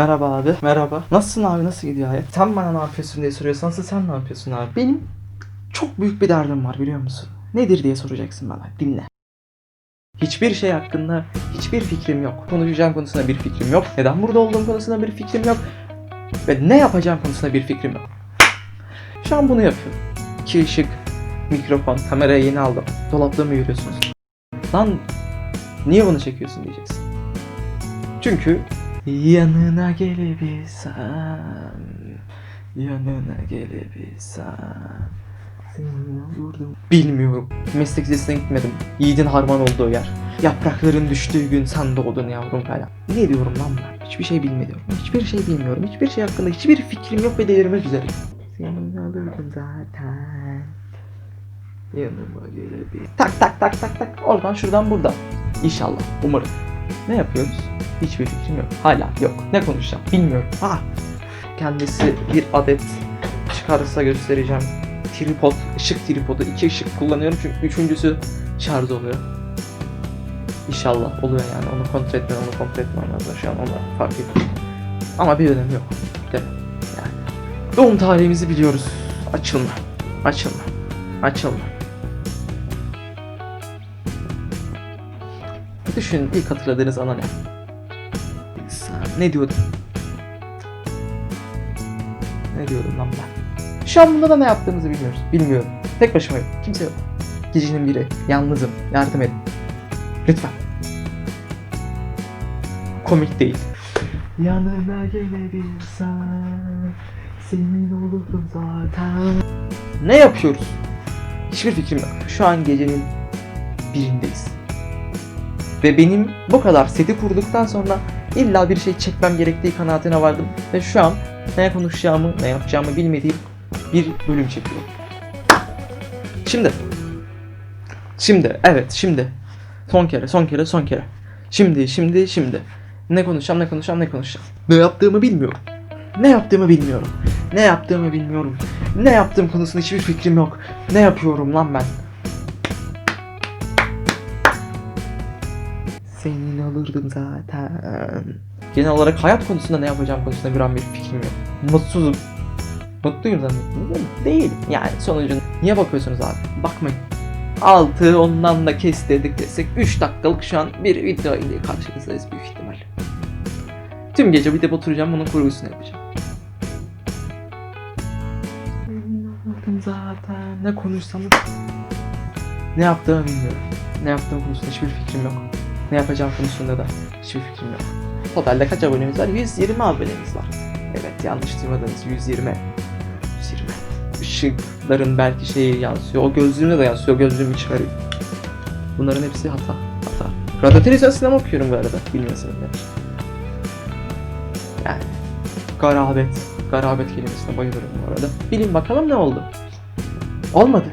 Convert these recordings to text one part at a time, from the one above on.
Merhaba abi. Merhaba. Nasılsın abi? Nasıl gidiyor hayat? Sen bana ne yapıyorsun diye soruyorsan sen ne yapıyorsun abi? Benim çok büyük bir derdim var biliyor musun? Nedir diye soracaksın bana. Dinle. Hiçbir şey hakkında hiçbir fikrim yok. Konuşacağım konusunda bir fikrim yok. Neden burada olduğum konusunda bir fikrim yok. Ve ne yapacağım konusunda bir fikrim yok. Şu an bunu yapıyorum. İki ışık, mikrofon, kamerayı yeni aldım. Dolapta mı yürüyorsunuz? Lan niye bunu çekiyorsun diyeceksin. Çünkü yanına gelebilsem, yanına gelebilsem seni. Bilmiyorum. Meslek lisesine gitmedim. Yiğidin harman olduğu yer. Yaprakların düştüğü gün sen doğdun yavrum falan. Ne diyorum lan ben? Hiçbir şey bilmiyorum. Hiçbir şey bilmiyorum. Hiçbir şey hakkında hiçbir fikrim yok ve delirmek üzereyim. Seni alırdım zaten. Yanıma gelebil. Tak tak tak tak tak. Oradan şuradan buradan. İnşallah. Umarım. Ne yapıyoruz? Hiçbir fikrim yok. Hala yok. Ne konuşacağım bilmiyorum. Ha. Kendisi bir adet çıkarsa göstereceğim. Tripod, ışık tripodu. iki ışık kullanıyorum çünkü üçüncüsü şarj oluyor. İnşallah oluyor yani. Onu kontrol etmem, onu kontrol etmem lazım. Şu an ona fark ettim. Ama bir önemi yok. Mi? Yani. Doğum tarihimizi biliyoruz. Açılma. Açılma. Açılma. Düşün ilk hatırladığınız ana ne? Sen ne diyordum? Ne diyordum lan ben? Şu an bunda da ne yaptığımızı bilmiyoruz. Bilmiyorum. Tek başımayım. Kimse yok. Gecenin biri. Yalnızım. Yardım edin. Lütfen. Komik değil. Yanına gelebilsem senin olurum zaten. Ne yapıyoruz? Hiçbir fikrim yok. Şu an gecenin birindeyiz. Ve benim bu kadar seti kurduktan sonra illa bir şey çekmem gerektiği kanaatine vardım. Ve şu an ne konuşacağımı, ne yapacağımı bilmediğim bir bölüm çekiyorum. Şimdi. Şimdi, evet şimdi. Son kere, son kere, son kere. Şimdi, şimdi, şimdi. Ne konuşacağım, ne konuşacağım, ne konuşacağım. Ne yaptığımı bilmiyorum. Ne yaptığımı bilmiyorum. Ne yaptığımı bilmiyorum. Ne yaptığım konusunda hiçbir fikrim yok. Ne yapıyorum lan ben? Alırdım zaten. Genel olarak hayat konusunda ne yapacağım konusunda bir an bir fikrim yok. Mutsuzum. Mutluyum zannettiniz değil. Yani sonucu niye bakıyorsunuz abi? Bakmayın. Altı ondan da kes dedik desek 3 dakikalık şu an bir video ile karşınızdayız büyük ihtimal. Tüm gece bir de oturacağım bunun kurgusunu yapacağım. Alırdım zaten. Ne konuşsam ne yaptığımı bilmiyorum. Ne yaptığım konusunda hiçbir fikrim yok. Ne yapacağım konusunda da hiçbir fikrim yok. Totalde kaç abonemiz var? 120 abonemiz var. Evet yanlış duymadınız 120. 120. Işıkların belki şeyi yansıyor. O gözlüğümde de yansıyor. Gözlüğümü çıkarayım. Bunların hepsi hata. Hata. Radyo televizyon sinema okuyorum bu arada. Bilmiyorsanız ne. Yani. Garabet. Garabet kelimesine bayılırım bu arada. Bilin bakalım ne oldu? Olmadı.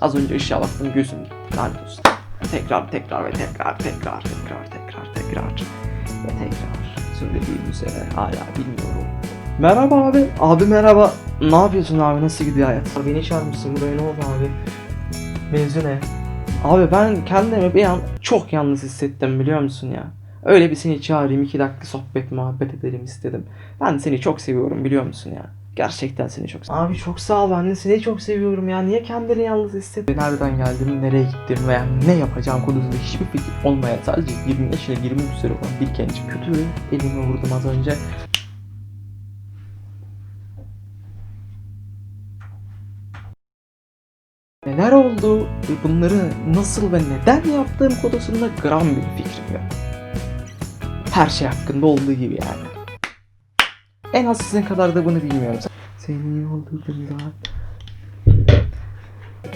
Az önce ışığa baktım gözüm. Lanet olsun. Tekrar tekrar ve tekrar tekrar tekrar tekrar tekrar ve tekrar söylediğim üzere hala bilmiyorum. Merhaba abi. Abi merhaba. Ne yapıyorsun abi? Nasıl gidiyor hayat? Abi beni çağırmışsın buraya ne oldu abi? Mevzu ne? Abi ben kendimi bir an çok yalnız hissettim biliyor musun ya? Öyle bir seni çağırayım iki dakika sohbet muhabbet edelim istedim. Ben seni çok seviyorum biliyor musun ya? Gerçekten seni çok seviyorum. Abi çok sağ ol ben seni çok seviyorum ya. Niye kendini yalnız hissettin? Nereden geldim, nereye gittim veya ne yapacağım konusunda hiçbir fikrim olmayan sadece 20 yaşına 20 üzeri olan bir genç kötü elimi vurdum az önce. Neler oldu ve bunları nasıl ve neden yaptığım konusunda gram bir fikrim yok. Her şey hakkında olduğu gibi yani. En az sizin kadar da bunu bilmiyorum. Seni zaten.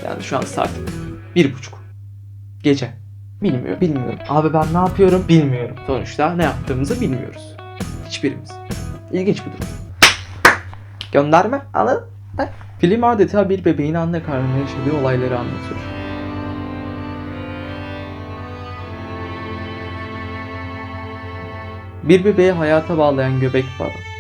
Yani şu an saat bir buçuk. Gece. Bilmiyorum, bilmiyorum. Abi ben ne yapıyorum bilmiyorum. Sonuçta ne yaptığımızı bilmiyoruz. Hiçbirimiz. İlginç bir durum. Gönderme anladın? Film adeta bir bebeğin anne karnında yaşadığı olayları anlatıyor. Bir bebeği hayata bağlayan göbek baba.